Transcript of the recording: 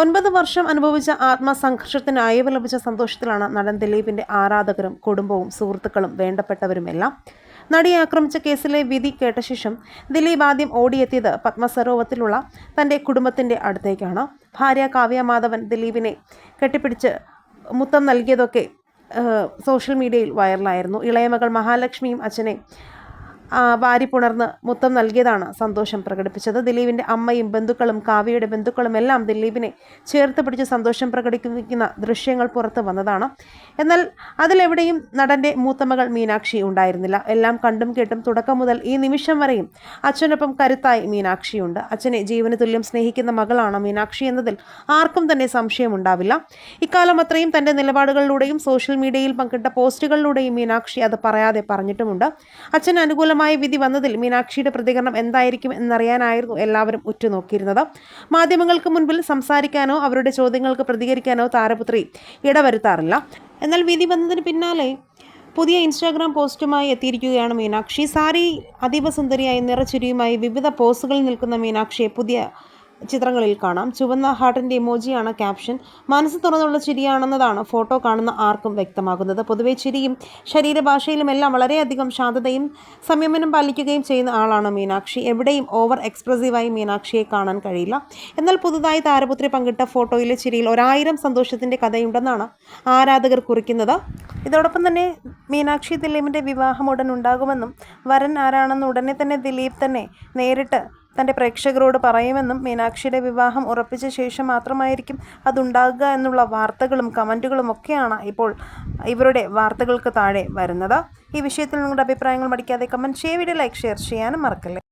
ഒൻപത് വർഷം അനുഭവിച്ച ആത്മസംഘർഷത്തിന് അയവ് ലഭിച്ച സന്തോഷത്തിലാണ് നടൻ ദിലീപിന്റെ ആരാധകരും കുടുംബവും സുഹൃത്തുക്കളും വേണ്ടപ്പെട്ടവരുമെല്ലാം. നടിയെ ആക്രമിച്ച കേസിലെ വിധി കേട്ട ശേഷം ദിലീപ് ആദ്യം ഓടിയെത്തിയത് പത്മസരോവത്തിലുള്ള തന്റെ കുടുംബത്തിന്റെ അടുത്തേക്കാണ്. ഭാര്യ കാവ്യ മാധവൻ ദിലീപിനെ കെട്ടിപ്പിടിച്ച് മുത്തം നൽകിയതൊക്കെ സോഷ്യൽ മീഡിയയിൽ വൈറലായിരുന്നു. ഇളയമകൾ മഹാലക്ഷ്മിയും അച്ഛനെ വാരിപ്പുണർന്ന് മുത്തം നൽകിയതാണ് സന്തോഷം പ്രകടിപ്പിച്ചത്. ദിലീപിന്റെ അമ്മയും ബന്ധുക്കളും കാവ്യയുടെ ബന്ധുക്കളും എല്ലാം ദിലീപിനെ ചേർത്ത് പിടിച്ച് സന്തോഷം പ്രകടിപ്പിക്കുന്ന ദൃശ്യങ്ങൾ പുറത്തു വന്നതാണ്. എന്നാൽ അതിലെവിടെയും നടന്റെ മൂത്തമകൾ മീനാക്ഷി ഉണ്ടായിരുന്നില്ല. എല്ലാം കണ്ടും കേട്ടും തുടക്കം മുതൽ ഈ നിമിഷം വരെയും അച്ഛനൊപ്പം കരുത്തായി മീനാക്ഷിയുണ്ട് അച്ഛനെ ജീവന് തുല്യം സ്നേഹിക്കുന്ന മകളാണ് മീനാക്ഷി എന്നതിൽ ആർക്കും തന്നെ സംശയമുണ്ടാവില്ല ഇക്കാലം അത്രയും തന്റെ നിലപാടുകളിലൂടെയും സോഷ്യൽ മീഡിയയിൽ പങ്കിട്ട പോസ്റ്റുകളിലൂടെയും മീനാക്ഷി അത് പറയാതെ പറഞ്ഞിട്ടുമുണ്ട്. അച്ഛന് അനുകൂലമായ വിധി വന്നതിൽ മീനാക്ഷിയുടെ പ്രതികരണം എന്തായിരിക്കും എന്നറിയാനായിരുന്നു എല്ലാവരും ഉറ്റുനോക്കിയിരുന്നത്. മാധ്യമങ്ങൾക്ക് മുൻപിൽ സംസാരിക്കാനോ അവരുടെ ചോദ്യങ്ങൾക്ക് പ്രതികരിക്കാനോ താരപുത്രി ഇടവരുത്താറില്ല. എന്നാൽ വിധി വന്നതിന് പിന്നാലെ പുതിയ ഇൻസ്റ്റാഗ്രാം പോസ്റ്റുമായി എത്തിയിരിക്കുകയാണ് മീനാക്ഷി. സാരി അതീവ സുന്ദരിയായി നിറച്ചുരിയുമായി വിവിധ പോസുകളിൽ നിൽക്കുന്ന മീനാക്ഷിയെ പുതിയ ചിത്രങ്ങളിൽ കാണാം. ചുവന്ന ഹാർട്ടിന്റെ ഇമോജിയാണ് ക്യാപ്ഷൻ. മനസ്സ് തുറന്നുള്ള ചിരിയാണെന്നതാണ് ഫോട്ടോ കാണുന്ന ആർക്കും വ്യക്തമാകുന്നത്. പൊതുവെ ചിരിയും ശരീരഭാഷയിലും ശരീരഭാഷയിലുമെല്ലാം വളരെയധികം ശാന്തതയും സംയമനം പാലിക്കുകയും ചെയ്യുന്ന ആളാണ് മീനാക്ഷി. എവിടെയും ഓവർ എക്സ്പ്രസീവായി മീനാക്ഷിയെ കാണാൻ കഴിയില്ല. എന്നാൽ പുതുതായി താരപുത്രി പങ്കിട്ട ഫോട്ടോയിലെ ചിരിയിൽ ഒരായിരം സന്തോഷത്തിന്റെ കഥയുണ്ടെന്നാണ് ആരാധകർ കുറിക്കുന്നത്. ഇതോടൊപ്പം തന്നെ മീനാക്ഷി ദിലീപിന്റെ വിവാഹം ഉടൻ ഉണ്ടാകുമെന്നും വരൻ ആരാണെന്ന് ഉടനെ തന്നെ ദിലീപ് തന്നെ നേരിട്ട് തന്റെ പ്രേക്ഷകരോട് പറയുമെന്നും മീനാക്ഷിയുടെ വിവാഹം ഉറപ്പിച്ച ശേഷം മാത്രമായിരിക്കും അതുണ്ടാകുക എന്നുള്ള വാർത്തകളും കമന്റുകളും ഒക്കെയാണ് ഇപ്പോൾ ഇവരുടെ വാർത്തകൾക്ക് താഴെ വരുന്നത്. ഈ വിഷയത്തിൽ നിങ്ങളുടെ അഭിപ്രായങ്ങൾ മടിക്കാതെ കമന്റ് ചെയ്യുക വീഡിയോ ലൈക്ക് ഷെയർ ചെയ്യാനും മറക്കല്ലേ.